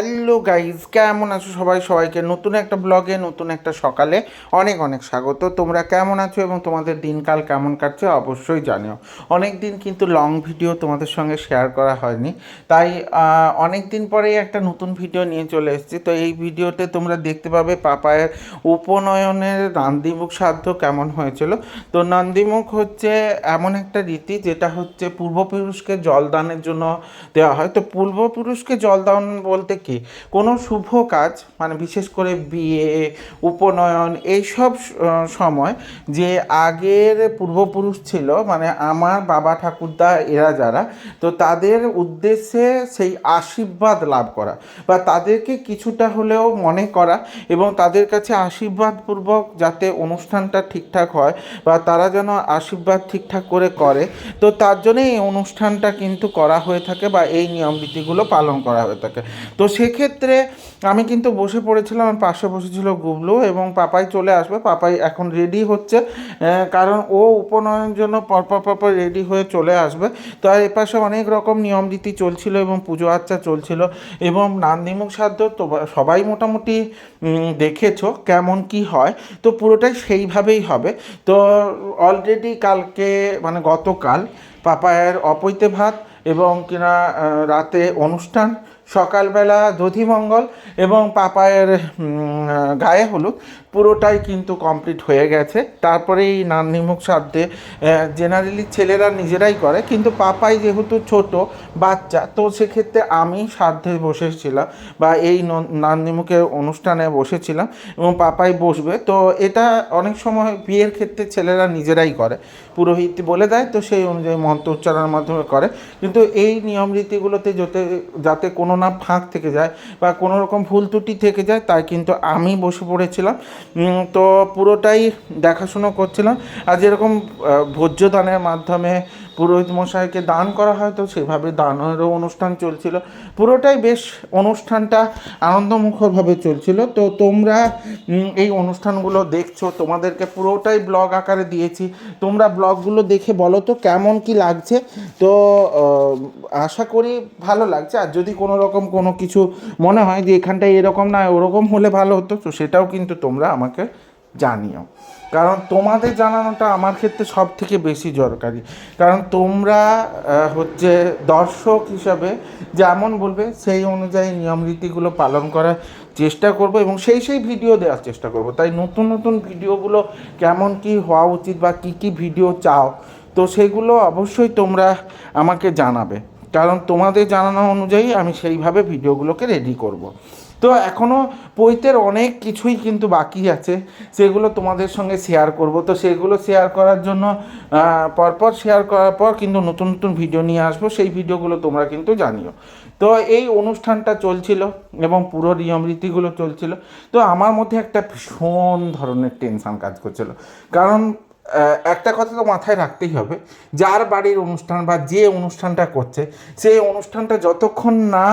Hello guys কেমন আছো সবাই? সবাইকে নতুন একটা ব্লগে, নতুন একটা সকালে অনেক অনেক স্বাগত। তোমরা কেমন আছো এবং তোমাদের দিনকাল কেমন কাটছে অবশ্যই জানিও। অনেক দিন কিন্তু লং ভিডিও তোমাদের সঙ্গে শেয়ার করা হয়নি। তাই অনেক দিন পরেই একটা নতুন ভিডিও নিয়ে চলে এসেছি। তো এই ভিডিওতে তোমরা দেখতে পাবে পাপায়ের উপনয়নের নান্দিমুখ সাধ্য কেমন হয়েছিল। তো নান্দিমুখ হচ্ছে এমন একটা রীতি, যেটা হচ্ছে পূর্বপুরুষকে জলদানের জন্য দেওয়া হয়। তো পূর্বপুরুষকে জলদান বলতে কি? কোনো শুভ কাজ মানে বিশেষ করে বিয়ে, উপনয়ন, এইসব সময় যে আগের পূর্বপুরুষ ছিল মানে আমার বাবা ঠাকুরদা এরা যারা, তো তাদের উদ্দেশ্যে সেই আশীর্বাদ লাভ করা বা তাদেরকে কিছুটা হলেও মনে করা এবং তাদের কাছে আশীর্বাদপূর্বক যাতে অনুষ্ঠানটা ঠিকঠাক হয় বা তারা যেন আশীর্বাদ ঠিকঠাক করে করে, তো তার জন্য এই অনুষ্ঠানটা কিন্তু করা হয়ে থাকে বা এই নিয়ম রীতিগুলো পালন করা হয়ে থাকে। তো সেক্ষেত্রে আমি কিন্তু বসে পড়েছিলাম, আমার পাশে বসেছিল গুবলু এবং পাপাই চলে আসবে, পাপাই এখন রেডি হচ্ছে কারণ ও উপনয়নের জন্য পরপর পরপর রেডি হয়ে চলে আসবে। তো আর এপাশে অনেক রকম নিয়ম রীতি চলছিল এবং পুজো আচ্চা চলছিল এবং নান্দিমুখ সাধ্য তো সবাই মোটামুটি দেখেছ কেমন কি হয়। তো পুরোটাই সেইভাবেই হবে। তো অলরেডি কালকে মানে গতকাল পাপায়ের অপৈতে ভাত এবং কিনা রাতে অনুষ্ঠান। সকালবেলা দধিমঙ্গল এবং পাপায়ের গায়ে হলুদ, পুরোটাই কিন্তু কমপ্লিট হয়ে গেছে। তারপরে এই নান্নিমুখ সাধ্যে জেনারেলি ছেলেরা নিজেরাই করে, কিন্তু পাপাই যেহেতু ছোট, বাচ্চা, তো সেক্ষেত্রে আমি সাধ্যে বসেছিলাম বা এই নান্নিমুখের অনুষ্ঠানে বসেছিলাম এবং পাপাই বসবে। তো এটা অনেক সময় বিয়ের ক্ষেত্রে ছেলেরা নিজেরাই করে। পুরোহিত বলে দেয়, তো সেই অনুযায়ী মন্ত্র উচ্চারণের মাধ্যমে করে। কিন্তু এই নিয়ম রীতিগুলোতে যাতে যাতে কোনো না ফাঁক থেকে যায় বা কোনো রকম ভুল ত্রুটি থেকে যায়, তাই কিন্তু আমি বসে পড়েছিলাম। তো পুরোটাই দেখাশুনো করছিলাম। আর যেরকম ভোজ্য দানের মাধ্যমে পুরোহিত মশাইকে দান করা হয়, তো সেভাবে দানেরও অনুষ্ঠান চলছিল। পুরোটাই বেশ অনুষ্ঠানটা আনন্দমুখরভাবে চলছিল। তো তোমরা এই অনুষ্ঠানগুলো দেখছ, তোমাদেরকে পুরোটাই ব্লগ আকারে দিয়েছি। তোমরা ব্লগগুলো দেখে বলো তো কেমন কি লাগছে। তো আশা করি ভালো লাগছে। আর যদি কোনো রকম কোনো কিছু মনে হয় যে এখানটায় এরকম না, ওরকম হলে ভালো হতো, তো সেটাও কিন্তু তোমরা আমাকে জানিও। কারণ তোমাদের জানানোটা আমার ক্ষেত্রে সব থেকে বেশি দরকারি। কারণ তোমরা হচ্ছে দর্শক হিসাবে যেমন বলবে, সেই অনুযায়ী নিয়ম রীতিগুলো পালন করার চেষ্টা করব এবং সেই সেই ভিডিও দেওয়ার চেষ্টা করব। তাই নতুন নতুন ভিডিওগুলো কেমন কি হওয়া উচিত বা কী কী ভিডিও চাও, তো সেগুলো অবশ্যই তোমরা আমাকে জানাবে। কারণ তোমাদের জানানো অনুযায়ী আমি সেইভাবে ভিডিওগুলোকে রেডি করব। তো এখনও পৈতের অনেক কিছুই কিন্তু বাকি আছে। সেগুলো তোমাদের সঙ্গে শেয়ার করব। তো সেগুলো শেয়ার করার জন্য পরপর শেয়ার করার পর কিন্তু নতুন নতুন ভিডিও নিয়ে আসব। সেই ভিডিওগুলো তোমরা কিন্তু জানিও। তো এই অনুষ্ঠানটা চলছিল এবং পুরো নিয়ম রীতিগুলো চলছিল। তো আমার মধ্যে একটা ভীষণ ধরনের টেনশন কাজ করছিল। কারণ একটা কথা তো মাথায় রাখতেই হবে, যার বাড়ির অনুষ্ঠান বা যে অনুষ্ঠানটা করছে, সেই অনুষ্ঠানটা যতক্ষণ না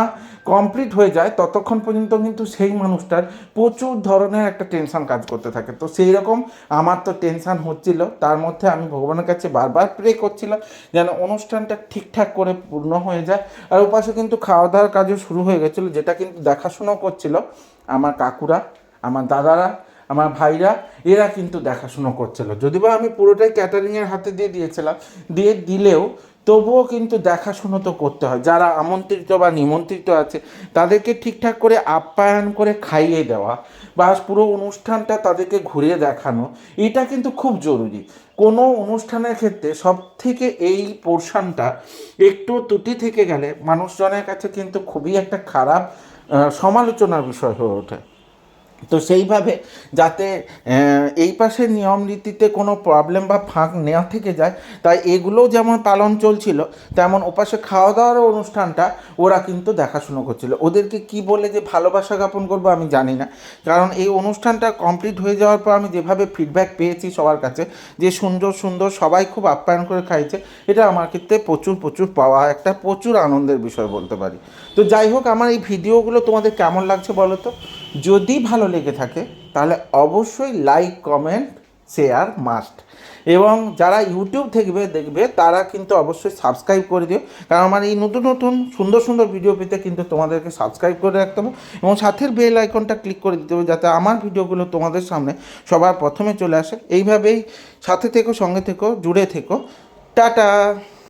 কমপ্লিট হয়ে যায়, ততক্ষণ পর্যন্ত কিন্তু সেই মানুষটার প্রচুর ধরনের একটা টেনশন কাজ করতে থাকে। তো সেই রকম আমার তো টেনশন হচ্ছিল, তার মধ্যে আমি ভগবানের কাছে বারবার প্রে করছিলাম যেন অনুষ্ঠানটা ঠিকঠাক করে পূর্ণ হয়ে যায়। আর ওপাশে কিন্তু খাওয়া দাওয়ার কাজও শুরু হয়ে গেছিল, যেটা কিন্তু দেখাশোনা করছিল আমার কাকুরা, আমার দাদারা আমার ভাইরা, এরা কিন্তু দেখাশুনো করছিল। যদি বা আমি পুরোটাই ক্যাটারিংয়ের হাতে দিয়ে দিয়েছিলাম, দিয়ে দিলেও তবুও কিন্তু দেখাশুনো তো করতে হয়। যারা আমন্ত্রিত বা নিমন্ত্রিত আছে, তাদেরকে ঠিকঠাক করে আপ্যায়ন করে খাইয়ে দেওয়া বা পুরো অনুষ্ঠানটা তাদেরকে ঘুরিয়ে দেখানো, এটা কিন্তু খুব জরুরি। কোনো অনুষ্ঠানের ক্ষেত্রে সব থেকে এই পোর্শনটা একটু ত্রুটি থেকে গেলে মানুষজনের কাছে কিন্তু খুবই একটা খারাপ সমালোচনার বিষয় হয়ে ওঠে। তো সেইভাবে যাতে এই পাশের নিয়ম রীতিতে কোনো প্রবলেম বা ফাঁক নেওয়া থেকে যায়, তাই এগুলোও যেমন পালন চলছিল, তেমন ওপাশে খাওয়া দাওয়ার অনুষ্ঠানটা ওরা কিন্তু দেখাশুনো করছিল। ওদেরকে কি বলে যে ভালোবাসা জ্ঞাপন করব আমি জানি না। কারণ এই অনুষ্ঠানটা কমপ্লিট হয়ে যাওয়ার পর আমি যেভাবে ফিডব্যাক পেয়েছি সবার কাছে, যে সুন্দর সুন্দর, সবাই খুব আপ্যায়ন করে খাইছে, এটা আমার ক্ষেত্রে প্রচুর প্রচুর পাওয়া, একটা প্রচুর আনন্দের বিষয় বলতে পারি। তো যাই হোক, আমার এই ভিডিওগুলো তোমাদের কেমন লাগছে বলো তো? যদি ভালো লেগে থাকে, তাহলে অবশ্যই লাইক কমেন্ট শেয়ার মাস্ট এবং যারা ইউটিউব দেখবে দেখবে, তারা কিন্তু অবশ্যই সাবস্ক্রাইব করে দিও। কারণ আমার এই নতুন নতুন, সুন্দর সুন্দর ভিডিও পেতে কিন্তু তোমাদেরকে সাবস্ক্রাইব করে রাখতে হবে এবং সাথের বেল আইকনটা ক্লিক করে দিতে হবে যাতে আমার ভিডিওগুলো তোমাদের সামনে সবার প্রথমে চলে আসে। এইভাবেই সাথে থেকো, সঙ্গে থেকো, জুড়ে থেকো। টাটা!